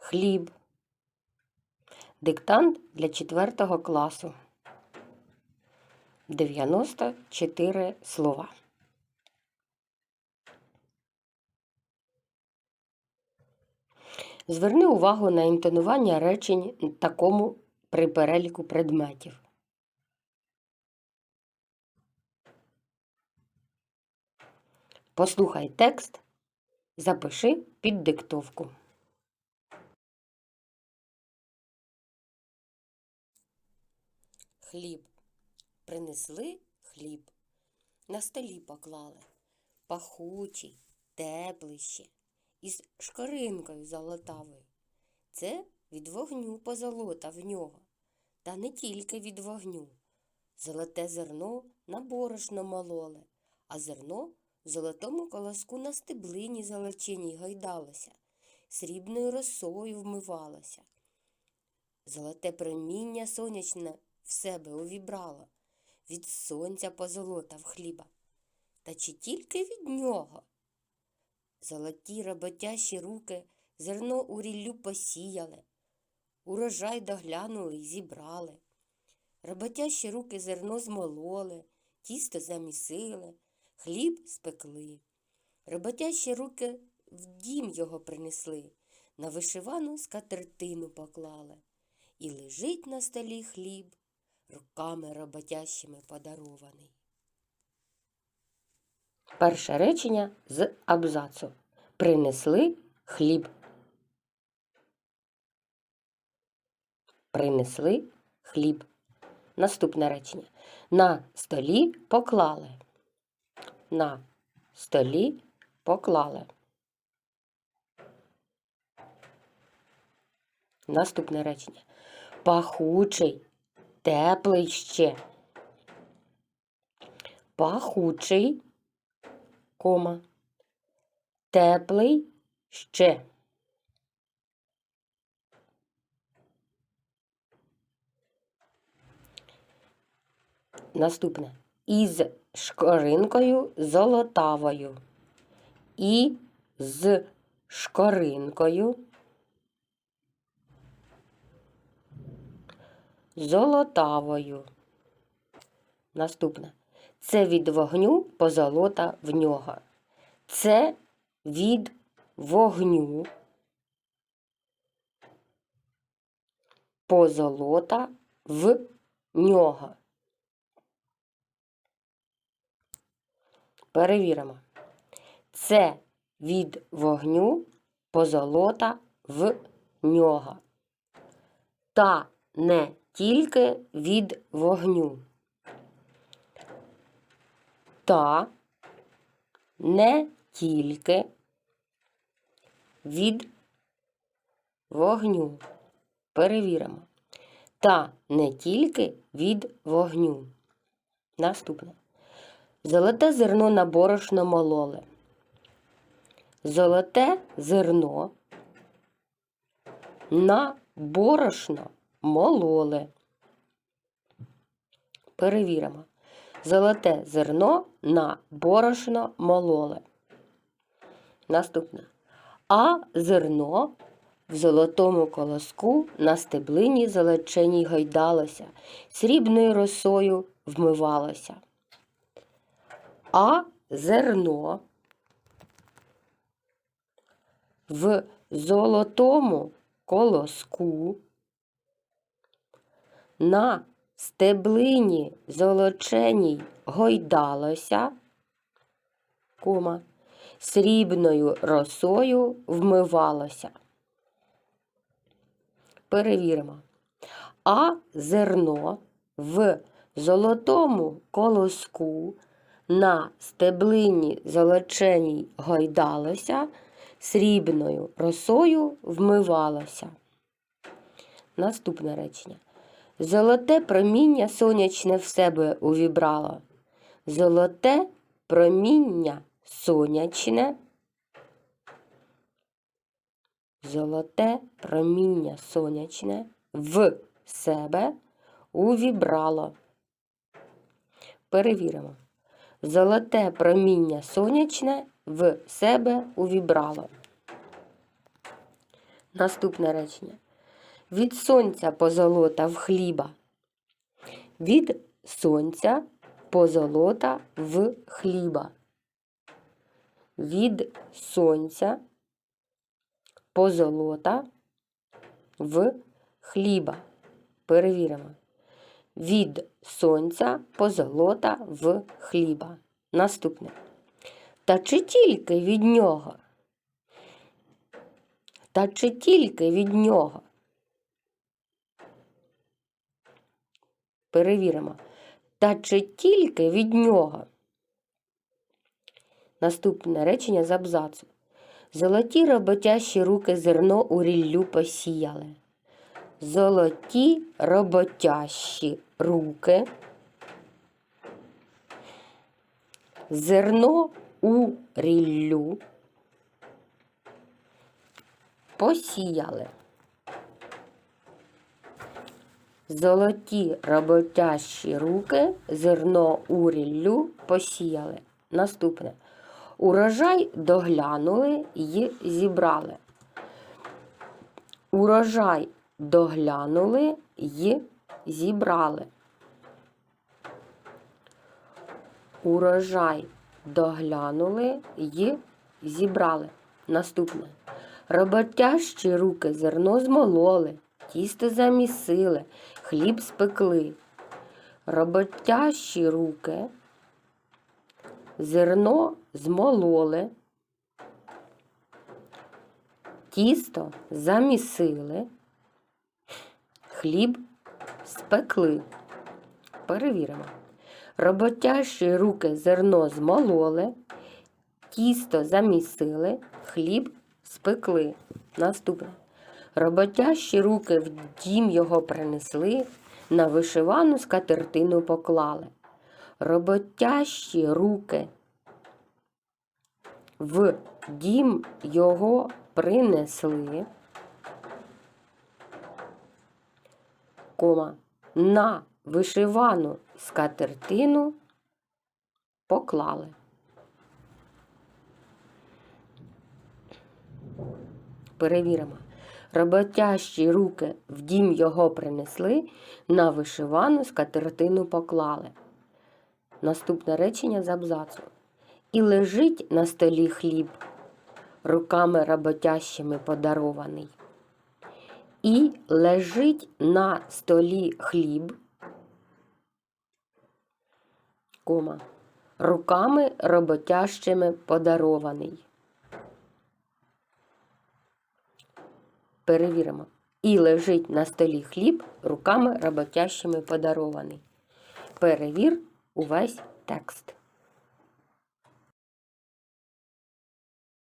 хліб. Диктант для 4 класу. 94 слова. Зверни увагу на інтонування речень такому при переліку предметів. Послухай текст, запиши під диктовку. Хліб. Принесли хліб. На столі поклали. Пахучий, теплий ще, із шкаринкою золотавою. Це від вогню позолота в нього. Та не тільки від вогню. Золоте зерно на борошно мололе, а зерно в золотому колоску на стеблині золоченій гойдалося, срібною росою вмивалося. Золоте проміння сонячне в себе увібрало, від сонця позолота в хліба. Та чи тільки від нього? Золоті роботящі руки зерно у ріллю посіяли, урожай доглянули й зібрали. Роботящі руки зерно змололи, тісто замісили, хліб спекли. Роботящі руки в дім його принесли, на вишивану скатертину поклали. І лежить на столі хліб, руками роботящими подарований. Перше речення з абзацу. Принесли хліб. Принесли хліб. Наступне речення. На столі поклали. На столі поклали. Наступне речення. Пахучий, теплий ще. Пахучий, кома. Теплий ще. Наступне. Із шкоринкою золотавою. І з шкоринкою золотавою. Наступне. Це від вогню позолота в нього. Це від вогню позолота в нього. Перевіримо. Це від вогню позолота в нього. Та не тільки від вогню. Та не тільки від вогню. Перевіримо. Та не тільки від вогню. Наступне. Золоте зерно на борошно мололе. Золоте зерно на борошно мололе. Перевіримо. Золоте зерно на борошно мололе. Наступне. А зерно в золотому колоску на стеблині золоченій гойдалося, срібною росою вмивалося. А зерно в золотому колоску на стеблині золоченій гойдалося, кома, срібною росою вмивалося. Перевіримо. А зерно в золотому колоску на стеблині золоченій гойдалося, срібною росою вмивалося. Наступне речення. Золоте проміння сонячне в себе увібрало. Золоте проміння сонячне. Золоте проміння сонячне в себе увібрало. Перевіримо. Золоте проміння сонячне в себе увібрало. Наступне речення. Від сонця позолота в хліба. Від сонця позолота в хліба. Від сонця позолота в хліба. Перевіримо. Від сонця позолота в хліба. Наступне. Та чи тільки від нього? Та чи тільки від нього? Перевіримо. Та чи тільки від нього? Наступне речення з абзацу. Золоті роботящі руки зерно у ріллю посіяли. Золоті роботящі руки. Зерно у ріллю посіяли. Золоті роботящі руки зерно у ріллю посіяли. Наступне. Урожай доглянули й зібрали. Урожай доглянули й зібрали. Урожай доглянули й зібрали. Наступне. Роботящі руки зерно змололи, тісто замісили, хліб спекли. Роботящі руки зерно змололи, тісто замісили, хліб спекли. Перевіримо. Роботящі руки зерно змололи, тісто замісили, хліб спекли. Наступне. Роботящі руки в дім його принесли, на вишивану скатертину поклали. Роботящі руки в дім його принесли, кома, на вишивану скатертину поклали. Перевіримо. Роботящі руки в дім його принесли, на вишивану скатертину поклали. Наступне речення з абзацу. І лежить на столі хліб, руками роботящими подарований. І лежить на столі хліб, кома, руками роботящими подарований. Перевіримо. І лежить на столі хліб, руками роботящими подарований. Перевір увесь текст.